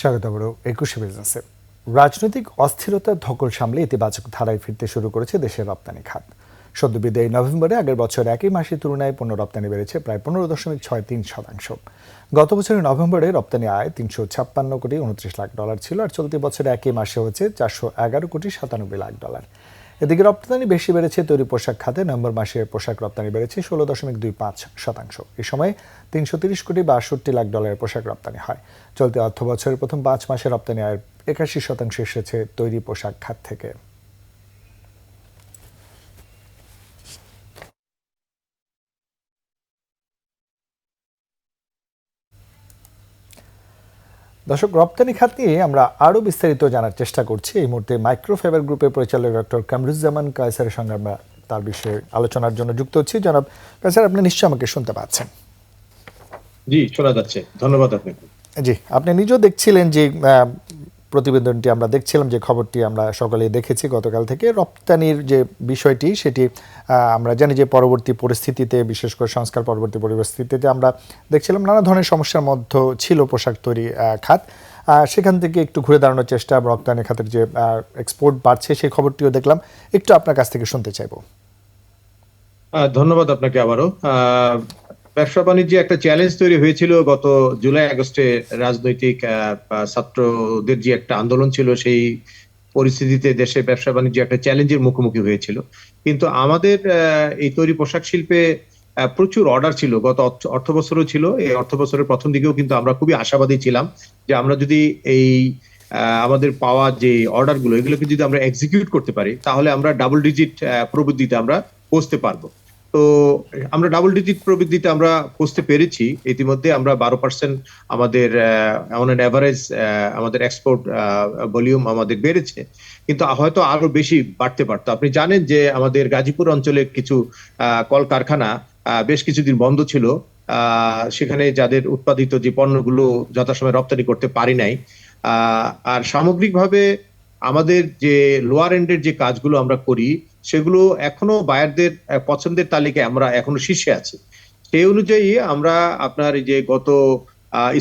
স্বাগত বড় একুশে বিজনেসে। রাজনৈতিক অস্থিরতার ধকল সামলে ইতিবাচক ধারায় ফিরতে শুরু করেছে দেশের রপ্তানি খাত। সদ্য বিদায়ী নভেম্বরে আগের বছর একই মাসের তুলনায় পণ্য রপ্তানি বেড়েছে প্রায় পনেরো দশমিক ছয় তিন শতাংশ। গত বছরের নভেম্বরে রপ্তানি আয় তিনশো ছাপ্পান্ন কোটি উনত্রিশ লাখ ডলার ছিল আর চলতি বছরে একই মাসে হয়েছে চারশো এগারো কোটি সাতানব্বই লাখ ডলার। এদিকে রপ্তানি বেশি বেড়েছে, তৈরি পোশাক খাতে নভেম্বর মাসের পোশাক রপ্তানি বেড়েছে ষোলো দশমিক দুই পাঁচ শতাংশ। এ সময় তিনশো তিরিশ কোটি বাষট্টি লাখ ডলারের পোশাক রপ্তানি হয়। চলতি অর্থ বছরের প্রথম পাঁচ মাসে রপ্তানি আয়ের একাশি শতাংশ এসেছে তৈরি পোশাক খাত থেকে। দর্শক রপ্তানি খাত নিয়ে আমরা আরও বিস্তারিত জানার চেষ্টা করছি। এই মুহূর্তে মাইক্রোফেবার গ্রুপের পরিচালক ডক্টর কামরুজ্জামান কায়সারের সঙ্গে আমরা তার বিষয়ে আলোচনার জন্য যুক্ত হচ্ছি। জনাব কায়সার আপনি নিশ্চয়ই আমাকে শুনতে পাচ্ছেন। জি শোনা যাচ্ছে। ধন্যবাদ আপনাকে। জি আপনি নিজেও দেখছিলেন যে প্রতিবেদনটি আমরা দেখছিলাম, যে খবরটি আমরা সকালে দেখেছি গতকাল থেকে। রপ্তানির যে বিষয়টি, সেটি আমরা জানি যে পরবর্তী পরিস্থিতিতে, বিশেষ করে সংস্কার পরবর্তী পরিস্থিতিতে আমরা দেখছিলাম নানা ধরনের সমস্যার মধ্যে ছিল পোশাক তৈরি খাত। সেখান থেকে একটু ঘুরে দাঁড়ানোর চেষ্টা, রপ্তানি খাতের যে এক্সপোর্ট বাড়ছে, সেই খবরটিও দেখলাম। একটু আপনার কাছ থেকে শুনতে চাইব। ধন্যবাদ আপনাকে আবারও। ব্যবসা বাণিজ্যে একটা চ্যালেঞ্জ তৈরি হয়েছিল। গত জুলাই, আগস্টে রাজনৈতিক ছাত্রদের যে একটা আন্দোলন ছিল, সেই পরিস্থিতিতে দেশে ব্যবসা বাণিজ্য একটা চ্যালেঞ্জের মুখোমুখি হয়েছিল। কিন্তু আমাদের এই তৈরি পোশাক শিল্পে প্রচুর অর্ডার ছিল। গত অর্থ- বছরও ছিল। এই অর্থ বছরের প্রথম দিকেও কিন্তু আমরা খুবই আশাবাদী ছিলাম যে আমরা যদি এই আমাদের পাওয়া যে অর্ডারগুলো এগুলোকে যদি আমরা এক্সিকিউট করতে পারি, তাহলে আমরা ডাবল ডিজিট প্রবৃদ্ধিতে আমরা পৌঁছতে পারব। তো আমরা ডাবল ডিজিট প্রবৃদ্ধিতে আমরা পৌঁছতে পেরেছি। ইতিমধ্যে আমরা বারো পার্সেন্ট আমাদের অন অ্যান অ্যাভারেজ আমাদের এক্সপোর্ট ভলিউম আমাদের বেড়েছে। কিন্তু হয়তো আরও বেশি বাড়তে পারতো। আপনি জানেন যে আমাদের গাজীপুর অঞ্চলে কিছু কলকারখানা বেশ কিছুদিন বন্ধ ছিল। সেখানে যাদের উৎপাদিত যে পণ্যগুলো যথাসময়ে রপ্তানি করতে পারি নাই। আর সামগ্রিকভাবে আমাদের যে লোয়ার এন্ডের যে কাজগুলো আমরা করি সেগুলো এখনও বায়ারদের পছন্দের তালিকায় আমরা এখনও শীর্ষে আছি। সেই অনুযায়ী আমরা আপনার যে গত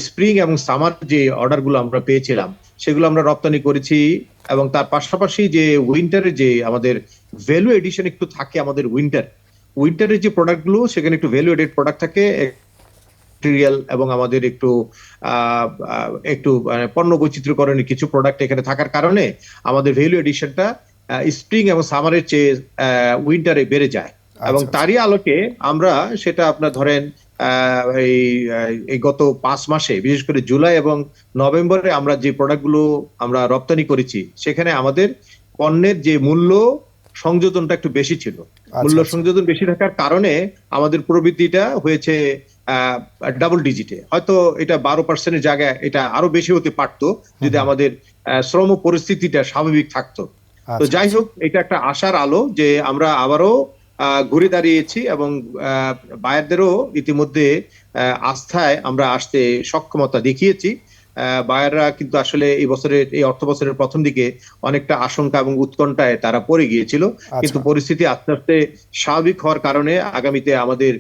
স্প্রিং এবং সামার যে অর্ডারগুলো আমরা পেয়েছিলাম, সেগুলো আমরা রপ্তানি করেছি এবং তার পাশাপাশি যে উইন্টারের যে আমাদের ভ্যালু এডিশন একটু থাকে আমাদের উইন্টার, উইন্টারের যে প্রোডাক্টগুলো সেখানে একটু ভ্যালু এডেড প্রোডাক্ট থাকে এবং আমাদের একটু একটু মানে পণ্য বৈচিত্র্যকরণের কিছু প্রোডাক্ট এখানে থাকার কারণে আমাদের ভ্যালু এডিশনটা স্প্রিং এবং সামারের চেয়ে উইন্টারে বেড়ে যায়। এবং আচ্ছা, তারই আলোকে আমরা সেটা আপনার ধরেন আহ, এই গত পাঁচ মাসে বিশেষ করে জুলাই এবং নভেম্বরে আমরা যে প্রোডাক্টগুলো আমরা রপ্তানি করেছি সেখানে আমাদের পণ্যের যে মূল্য সংযোজনটা একটু বেশি ছিল। মূল্য আচ্ছা। সংযোজন বেশি থাকার কারণে আমাদের প্রবৃদ্ধিটা হয়েছে ডাবল ডিজিটে হয়তো এটা বারো পার্সেন্টের জায়গায় এটা আরও বেশি হতে পারতো যদি আমাদের শ্রম পরিস্থিতিটা স্বাভাবিক থাকতো। তো আচ্ছা, যাই হোক এটা একটা আশার আলো যে আমরা আবারও ঘুরে দাঁড়িয়েছি এবং বায়ারদেরও ইতিমধ্যে আস্থায় আমরা আসতে সক্ষমতা দেখিয়েছি। বায়াররা কিন্তু আসলে এই বছরের এই অর্থ বছরের প্রথম দিকে অনেকটা আশঙ্কা এবং উৎকণ্ঠায় তারা পড়ে গিয়েছিল। কিন্তু আচ্ছা পরিস্থিতি আস্তে আস্তে স্বাভাবিক হওয়ার কারণে আগামীতে আমাদের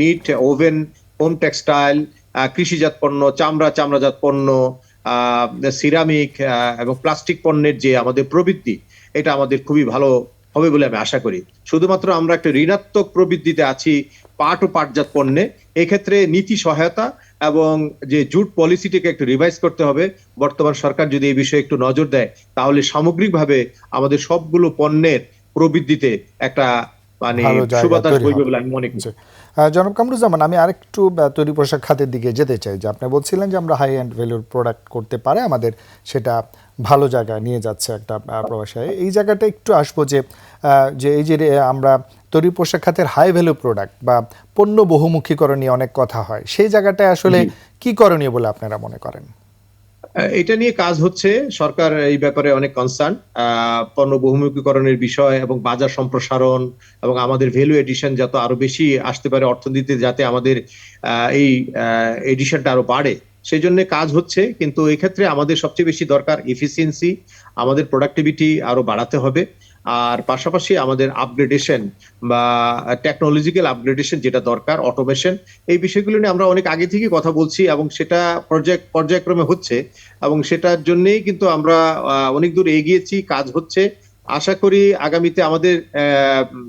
নিট ওভেন হোম টেক্সটাইল কৃষিজাত পণ্য চামড়া চামড়াজাত পণ্য সিরামিক এবং প্লাস্টিক পণ্যের যে আমাদের প্রবৃদ্ধি এটা আমাদের খুবই ভালো হবে বলে আমি আশা করি। শুধুমাত্র আমরা একটা ঋণাত্মক প্রবৃদ্ধিতে আছি পাট ও পাটজাত পণ্যে এক্ষেত্রে নীতি সহায়তা এবং যে জুট পলিসিটিকে একটু রিভাইজ করতে হবে। বর্তমান সরকার যদি এই বিষয়ে একটু নজর দেয় তাহলে সামগ্রিকভাবে আমাদের সবগুলো পণ্যের প্রবৃদ্ধিতে একটা মানে সুবাতাস বইবে বলে আমি মনে করি। জনাব কামরুজ্জামান আমি আরেকটু তৈরি পোশাক খাতের দিকে যেতে চাই। যে আপনি বলছিলেন যে আমরা হাই অ্যান্ড ভ্যালুর প্রোডাক্ট করতে পারে আমাদের সেটা ভালো জায়গা নিয়ে যাচ্ছে একটা প্রবাসায় এই জায়গাটা একটু আসব যে যে এই যে আমরা তৈরি পোশাক খাতের হাই ভ্যালু প্রোডাক্ট বা পণ্য বহুমুখীকরণ নিয়ে অনেক কথা হয় সেই জায়গাটায় আসলে কী করণীয় বলে আপনারা মনে করেন? এটা নিয়ে কাজ হচ্ছে। সরকার এই ব্যাপারে অনেক কনসার্ন পণ্য বহুমুখীকরণের বিষয় এবং বাজার সম্প্রসারণ এবং আমাদের ভ্যালু এডিশন যত আরও বেশি আসতে পারে অর্থনীতিতে যাতে আমাদের এই এডিশনটা আরও বাড়ে। সেই জন্য কাজ হচ্ছে, কিন্তু এক্ষেত্রে আমাদের সবচেয়ে বেশি দরকার এফিসিয়েন্সি আমাদের প্রোডাক্টিভিটি আরও বাড়াতে হবে। আর পাশাপাশি আমাদের আপগ্রেডেশন বা টেকনোলজিক্যাল আপগ্রেডেশন যেটা দরকার অটোমেশন এই বিষয়গুলো নিয়ে আমরা অনেক আগে থেকে কথা বলছি এবং সেটা পর্যায় পর্যায়ক্রমে হচ্ছে এবং সেটার জন্যেই কিন্তু আমরা অনেক দূর এগিয়েছি, কাজ হচ্ছে। আশা করি আগামীতে আমাদের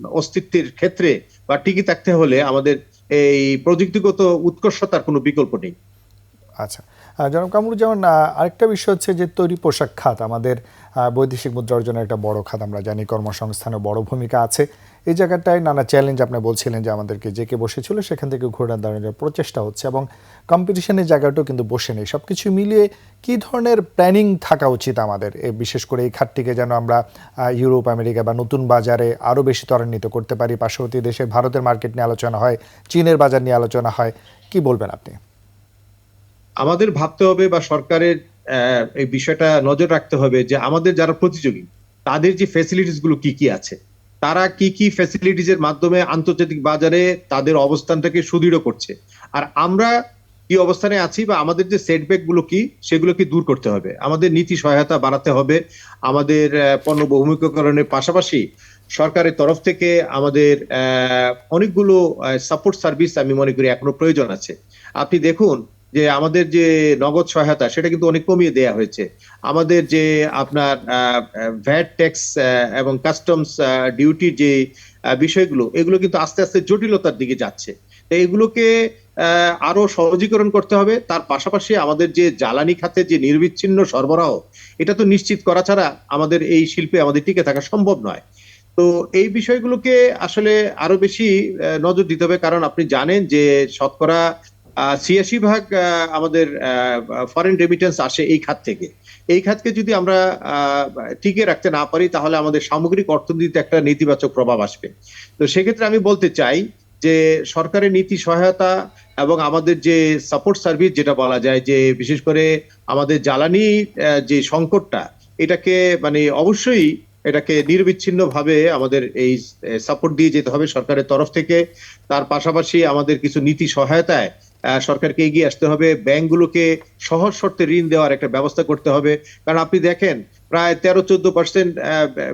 অস্তিত্বের ক্ষেত্রে বা টিকে থাকতে হলে আমাদের এই প্রযুক্তিগত উৎকর্ষতার কোনো বিকল্প নেই। আচ্ছা। জনাব কামরুজ্জামান আরেকটা বিষয় হচ্ছে যে তৈরি পোশাক খাত আমাদের বৈদেশিক মুদ্রা অর্জনের একটা বড় খাত আমরা জানি, কর্মসংস্থানে বড় ভূমিকা আছে। এই জায়গাটায় নানা চ্যালেঞ্জ আপনি বলছিলেন যে আমাদেরকে যে কে বসেছিল, সেখান থেকে ঘোরা দাঁড়ানোর প্রচেষ্টা হচ্ছে এবং কম্পিটিশনের জায়গাটাও কিন্তু বসে নেই। সব কিছু মিলিয়ে কি ধরনের প্ল্যানিং থাকা উচিত আমাদের? বিশেষ করে এই খাতটিকে যেন আমরা ইউরোপ, আমেরিকা বা নতুন বাজারে আরও বেশি ত্বরান্বিত করতে পারি। পার্শ্ববর্তী দেশে ভারতের মার্কেট নিয়ে আলোচনা হয়, চীনের বাজার নিয়ে আলোচনা হয়। কি বলবেন আপনি? আমাদের ভাবতে হবে বা সরকারের এই বিষয়টা নজর রাখতে হবে যে আমাদের যারা প্রতিযোগী, তাদের যে ফ্যাসিলিটিসগুলো কি কি আছে? তারা কি কি ফ্যাসিলিটিস এর মাধ্যমে আন্তর্জাতিক বাজারে তাদের অবস্থানটাকে সুদৃঢ় করছে? আর আমরা কি অবস্থানে আছি বা আমাদের যে সেটব্যাকগুলো কি, সেগুলোকে দূর করতে হবে। আমাদের নীতি সহায়তা বাড়াতে হবে। আমাদের পণ্য বহুমুখীকরণের পাশাপাশি সরকারের তরফ থেকে আমাদের অনেকগুলো সাপোর্ট সার্ভিস আমি মনে করি এখনও প্রয়োজন আছে। আপনি দেখুন যে আমাদের যে নগদ সহায়তা, সেটা কিন্তু অনেক কমিয়ে দেয়া হয়েছে। আমাদের যে আপনার ভ্যাট ট্যাক্স এবং কাস্টমস ডিউটির যে বিষয়গুলো, এগুলো কিন্তু আস্তে আস্তে জটিলতার দিকে যাচ্ছে। তো এগুলোকে আরও সহজীকরণ করতে হবে। তার পাশাপাশি আমাদের যে জ্বালানি খাতে যে নির্বিচ্ছিন্ন সরবরাহ, এটা তো নিশ্চিত করা ছাড়া আমাদের এই শিল্পে আমাদের টিকে থাকা সম্ভব নয়। তো এই বিষয়গুলোকে আসলে আরও বেশি নজর দিতে হবে। কারণ আপনি জানেন যে শতকরা ছিয়াশি ভাগ আমাদের ফরেন রেমিটেন্স আসে এই খাত থেকে। এই খাতকে যদি আমরা টিকে রাখতে না পারি, তাহলে আমাদের সামগ্রিক অর্থনীতিতে একটা নেতিবাচক প্রভাব আসবে। তো সেক্ষেত্রে আমি বলতে চাই যে, সরকারের নীতি সহায়তা এবং আমাদের যে সাপোর্ট সার্ভিস যেটা বলা যায় যে, বিশেষ করে আমাদের জ্বালানি যে সংকটটা, এটাকে মানে অবশ্যই এটাকে নির্বিচ্ছিন্ন ভাবে আমাদের এই সাপোর্ট দিয়ে যেতে হবে সরকারের তরফ থেকে। তার পাশাপাশি আমাদের কিছু নীতি সহায়তায় সরকারকে এগিয়ে আসতে হবে। ব্যাংকগুলোকে সহজ শর্তে ঋণ দেওয়ার একটা ব্যবস্থা করতে হবে। কারণ আপনি দেখেন, প্রায় তেরো চোদ্দ পার্সেন্ট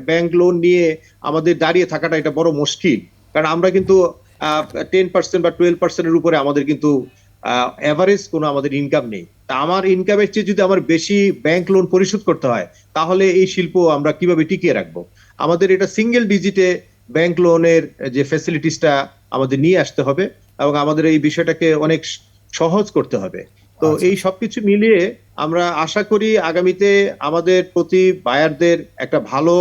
ব্যাংক লোন নিয়ে আমাদের দাঁড়িয়ে থাকাটা এটা বড় মুশকিল। কারণ আমরা কিন্তু টেন পার্সেন্ট বা টুয়েলভ পার্সেন্টের উপরে আমাদের কিন্তু এভারেজ কোনো আমাদের ইনকাম নেই। তা আমার ইনকামের চেয়ে যদি আমার বেশি ব্যাংক লোন পরিশোধ করতে হয়, তাহলে এই শিল্প আমরা কীভাবে টিকিয়ে রাখব? আমাদের এটা সিঙ্গেল ডিজিটে ব্যাংক লোনের যে ফ্যাসিলিটিসটা আমাদের নিয়ে আসতে হবে। এবং আমাদের এই বিষয়টাকে অনেক সহজ করতে হবে। তো আচ্ছা। এই সবকিছু মিলিয়ে আমরা আশা করি আগামীতে আমাদের প্রতি বায়ারদের একটা ভালো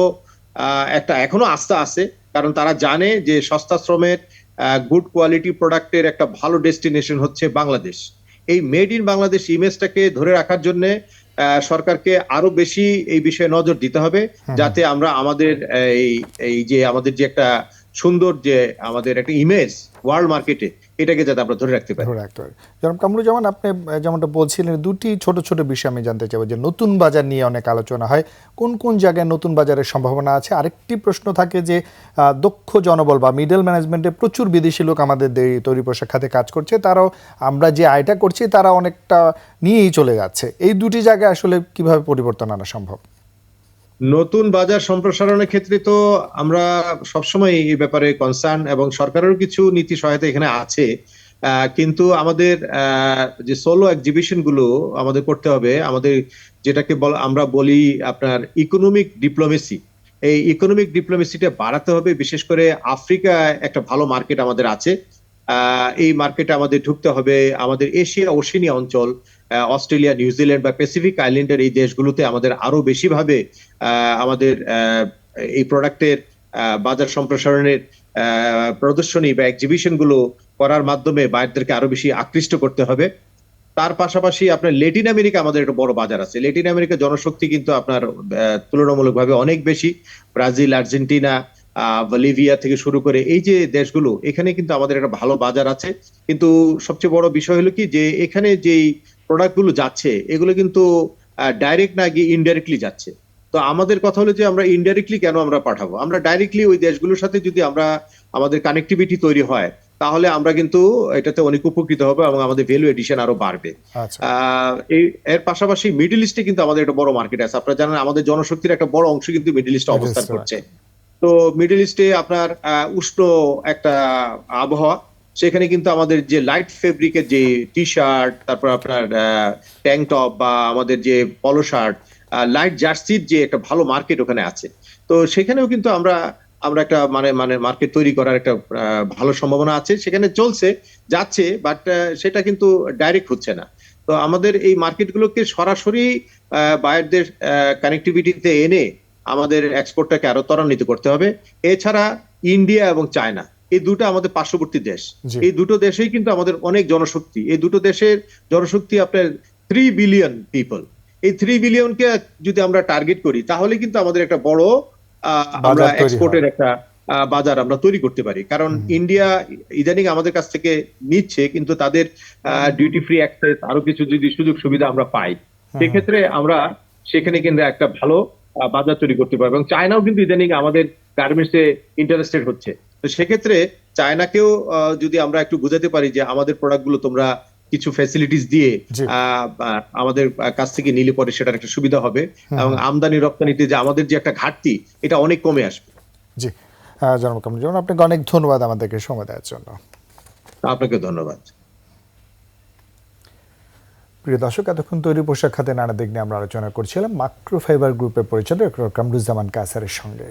একটা এখনও আস্থা আছে। কারণ তারা জানে যে সস্তা শ্রমের গুড কোয়ালিটি প্রোডাক্টের একটা ভালো ডেস্টিনেশন হচ্ছে বাংলাদেশ। এই মেড ইন বাংলাদেশ ইমেজটাকে ধরে রাখার জন্য সরকারকে আরও বেশি এই বিষয়ে নজর দিতে হবে যাতে আমরা আমাদের এই এই যে আমাদের যে একটা সুন্দর যে আমাদের একটা ইমেজ ওয়ার্ল্ড মার্কেটে এটাকে যাতে আমরা ধরে রাখতে পারি। ধরে রাখতে পারি। জনাব কামরুজ্জামান, আপনি যেমনটা বলছিলেন, দুটি ছোট ছোট বিষয় আমি জানতে চাইব যে নতুন বাজার নিয়ে অনেক আলোচনা হয়। কোন কোন জায়গায় নতুন বাজারের সম্ভাবনা আছে? আরেকটি প্রশ্ন থাকে যে দক্ষ জনবল বা মিডল ম্যানেজমেন্টে প্রচুর বিদেশি লোক আমাদের তৈরি পোশাক খাতে কাজ করছে। তারাও, আমরা যে আয়টা করছি, তারা অনেকটা নিয়েই চলে যাচ্ছে। এই দুটি জায়গায় আসলে কীভাবে পরিবর্তন আনা সম্ভব? নতুন বাজার সম্প্রসারণের ক্ষেত্রে তো আমরা সবসময় এই ব্যাপারে কনসার্ন এবং সরকারেরও কিছু নীতি সহায়তা এখানে আছে। কিন্তু আমাদের যে সোলো এক্সিবিশনগুলো আমাদের করতে হবে, আমাদের যেটাকে বল, আমরা বলি আপনার ইকোনমিক ডিপ্লোমেসি এই ইকোনমিক ডিপ্লোমেসিটা বাড়াতে হবে, বিশেষ করে আফ্রিকা একটা ভালো মার্কেট আমাদের আছে। এই মার্কেটে আমাদের ঢুকতে হবে। আমাদের এশিয়া ওশেনিয়া অঞ্চল অস্ট্রেলিয়া নিউজিল্যান্ড বা প্যাসিফিক আইল্যান্ডের এই দেশগুলোতে আমাদের আরও বেশি ভাবে আহ, আমাদের এই প্রোডাক্টের বাজার সম্প্রসারণের প্রদর্শনী বা এক্সিবিশনগুলো করার মাধ্যমে বাইরদেরকে আরও বেশি আকৃষ্ট করতে হবে। তার পাশাপাশি আপনার লেটিন আমেরিকা আমাদের একটা বড় বাজার আছে। লেটিন আমেরিকা জনশক্তি কিন্তু আপনার তুলনামূলকভাবে অনেক বেশি। ব্রাজিল আর্জেন্টিনা বলিভিয়া থেকে শুরু করে এই যে দেশগুলো এখানে কিন্তু আমাদের একটা ভালো বাজার আছে। কিন্তু সবচেয়ে বড় বিষয় হলো কি যে এখানে যেই প্রোডাক্টগুলো যাচ্ছে এগুলো কিন্তু ডাইরেক্ট না গিয়ে ইনডাইরেক্টলি যাচ্ছে। তো আমাদের কথা হলো যে আমরা ইনডাইরেক্টলি কেন আমরা পাঠাবো? আমরা ডাইরেক্টলি ওই দেশগুলোর সাথে যদি আমরা আমাদের কানেক্টিভিটি তৈরি হয় তাহলে আমরা কিন্তু এটাতে অনেক উপকৃত হবে এবং আমাদের ভ্যালু এডিশন আরও বাড়বে। আচ্ছা। আহ, এই এর পাশাপাশি মিডল ইস্টে কিন্তু আমাদের একটা বড় মার্কেট আছে। আপনারা জানেন আমাদের জনশক্তির একটা বড় অংশ কিন্তু মিডল ইস্টে অবস্থান করছে। তো মিডল ইস্টে আপনার উষ্ণ একটা আবহাওয়া। সেখানে কিন্তু আমাদের যে লাইট ফেব্রিকের যে টি শার্ট তারপর আপনার ট্যাঙ্ক টপ বা আমাদের যে পলো শার্ট লাইট জার্সির যে একটা ভালো মার্কেট ওখানে আছে। তো সেখানেও কিন্তু আমরা আমরা একটা মানে মানে মার্কেট তৈরি করার একটা ভালো সম্ভাবনা আছে। সেখানে চলছে, যাচ্ছে বাট সেটা কিন্তু ডাইরেক্ট হচ্ছে না। তো আমাদের এই মার্কেটগুলোকে সরাসরি বায়ারদের কানেক্টিভিটিতে এনে আমাদের এক্সপোর্টটাকে আরও ত্বরান্বিত করতে হবে। এছাড়া ইন্ডিয়া এবং চায়না এই দুটো আমাদের পার্শ্ববর্তী দেশ। এই দুটো দেশেই কিন্তু আমাদের অনেক জনশক্তি। এই দুটো দেশের জনশক্তি আপনার থ্রি বিলিয়ন পিপল এই থ্রি বিলিয়নকে যদি আমরা টার্গেট করি তাহলে কিন্তু আমাদের একটা বড় আমরা এক্সপোর্টের একটা বাজার আমরা তৈরি করতে পারি। কারণ ইন্ডিয়া ইদানিং আমাদের কাছ থেকে নিচ্ছে কিন্তু তাদের ডিউটি ফ্রি অ্যাক্সেস আরও কিছু যদি সুযোগ সুবিধা আমরা পাই সেক্ষেত্রে আমরা সেখানে কিন্তু একটা ভালো বাজার তৈরি করতে পারবে এবং চায়নাও কিন্তু ইদানিং আমাদের গার্মেন্টস এ ইন্টারেস্টেড হচ্ছে। তো সেক্ষেত্রে চায়নাকেও আহ, যদি আমরা একটু বোঝাতে পারি যে আমাদের প্রোডাক্টগুলো তোমরা কিছু ফ্যাসিলিটিস দিয়ে আহ, আমাদের কাছ থেকে নিলে পরে সেটার একটা সুবিধা হবে এবং আমদানি রপ্তানিতে যে আমাদের যে একটা ঘাটতি এটা অনেক কমে আসবে। জি। জনাব আপনাকে অনেক ধন্যবাদ আমাদেরকে সময় দেওয়ার জন্য। আপনাকে ধন্যবাদ। প্রিয় দর্শক, এতক্ষণ তৈরি পোশাক খাতে নানা দিক নিয়ে আমরা আলোচনা করছিলাম। মাইক্রোফাইবার গ্রুপের পরিচালক কামরুজ্জামান কাসারের সঙ্গে।